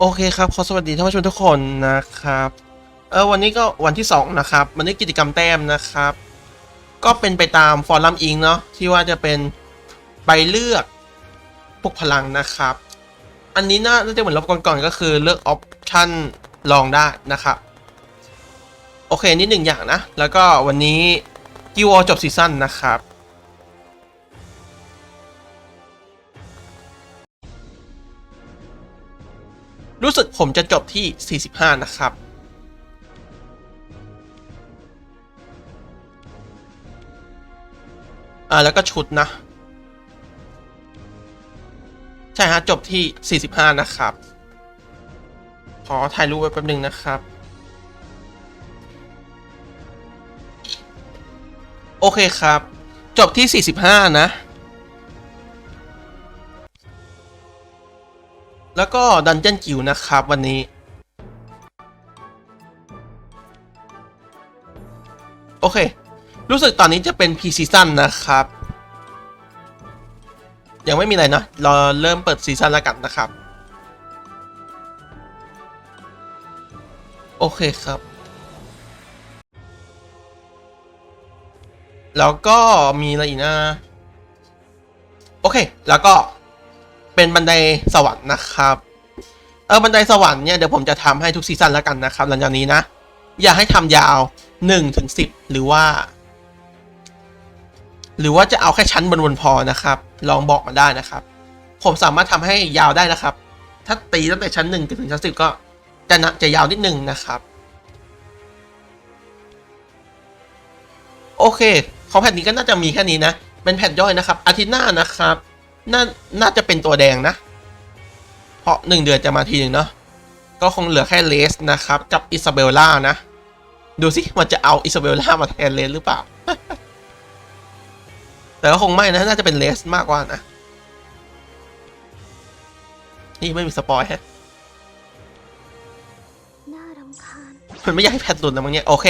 โอเคครับ ขอสวัสดีท่านผู้ชมทุกคนนะครับ เออวันนี้ก็วันที่ 2 นะครับ วันนี้กิจกรรมแต้มนะครับ ก็เป็นไปตามฟอรัมอิงเนาะที่ว่าจะเป็นไปเลือกปลุกพลังนะครับ อันนี้น่าจะเหมือนรอบก่อนๆก็คือเลือกออปชั่นลองได้นะครับ โอเคนี่หนึ่งอย่างนะ แล้วก็วันนี้กิวอจบซีซั่นนะครับ รู้สึกผมจะจบที่ 45 นะครับ อ่า แล้วก็ชุดนะ ใช่ฮะ จบที่ 45 นะครับ ขอถ่ายรูปไว้แป๊บนึงนะครับโอเคครับ จบที่ 45 นะ แล้วก็ดันเจียนกิวนะครับวันนี้ โอเค รู้สึกตอนนี้จะเป็นพีซีซั่นนะครับ ยังไม่มีอะไรนะเรอเริ่มเปิดซีซั่นแล้วกันนะครับ โอเคครับ แล้วก็มีอะไรอีกนะ โอเค แล้วก็ เป็นบันไดสวรรค์นะครับ เออบันไดสวรรค์เนี่ยเดี๋ยวผมจะทำให้ทุกซีซั่นแล้วกันนะครับ หลังจากนี้นะ อย่าให้ทำยาว1ถึง10หรือว่า หรือว่าจะเอาแค่ชั้นบนๆพอนะครับ ลองบอกมาได้นะครับ ผมสามารถทำให้ยาวได้นะครับ ถ้าตีตั้งแต่ชั้น1ถึงชั้น10ก็จะนะจะยาวนิดนึงนะครับโอเค ของแผ่นนี้ก็น่าจะมีแค่นี้นะ เป็นแผ่นย่อยนะครับ อาทิตย์หน้านะครับ น่าน่าจะเป็นตัวแดงนะ เพราะหนึ่งเดือนจะมาทีหนึ่งเนาะก็คงเหลือแค่เลสนะครับ กับอิซาเบลล่านะ ดูสิมันจะเอาอิซาเบลล่ามาแทนเลสหรือเปล่า แต่ก็คงไม่นะ น่าจะเป็นเลสมากกว่านะ นี่ไม่มีสปอยฮะน่ารำคาญมันไม่อยากให้แพทหลุดนะมั้งเนี่ย โอเค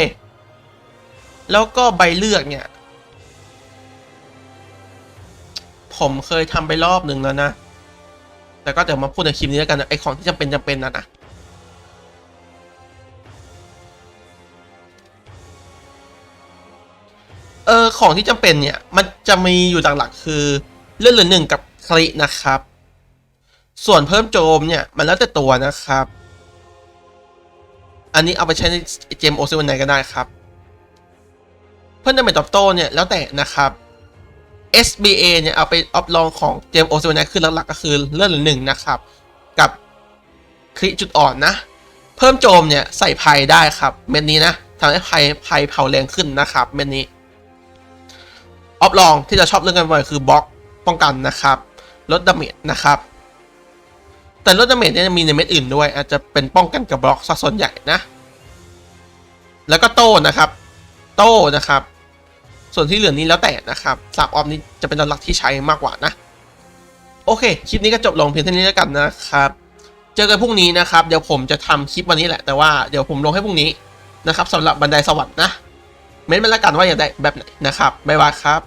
แล้วก็ใบเลือกเนี่ย ผมเคยทำไปรอบหนึ่งแล้วนะ แต่ก็เดี๋ยวมาพูดในคลิปนี้แล้วกันไอของที่จำเป็นจำเป็นนะนะเออของที่จำเป็นเนี่ย มันจะมีอยู่หลักๆคือเลื่อนเหลือหนึ่งกับคลินะครับ ส่วนเพิ่มโจมเนี่ย มันแล้วแต่ตัวนะครับ อันนี้เอาไปใช้ในเกมโอซิวันไหนก็ได้ครับ เพิ่มดาเมจตอบโต้เนี่ย แล้วแต่นะครับ SBA เนี่ยเอาไปออฟลองของเกมโอซิวันไหนคือหลักๆก็คือเลื่อนหลือหนึ่งนะครับ กับคลิจุดอ่อนนะ เพิ่มโจมเนี่ยใส่ภัยได้ครับ เม็ดนี้นะทำให้ภัยภัยเผาแรงขึ้นนะครับ เม็ดนี้ออฟลองที่จะชอบเรื่องกันบ่อยคือบล็อกป้องกันนะครับลดดาเมจนะครับ แต่ลดดาเมจเนี่ยมีในเม็ดอื่นด้วย อาจจะเป็นป้องกันกับบล็อกซะส่วนใหญ่นะ แล้วก็โต้นะครับ โต้นะครับ ส่วนที่เหลือนี้แล้วแต่นะครับสามออฟนี้จะเป็นหลักที่ใช้มากกว่านะ โอเค คลิปนี้ก็จบลงเพียงเท่านี้แล้วกันนะครับ เจอกันพรุ่งนี้นะครับ เดี๋ยวผมจะทำคลิปวันนี้แหละ แต่ว่าเดี๋ยวผมลงให้พรุ่งนี้นะครับสำหรับบันไดสวรรค์นะ เม้นต์มาแล้วกันว่าอยากได้แบบไหนนะครับบ๊ายบายครับ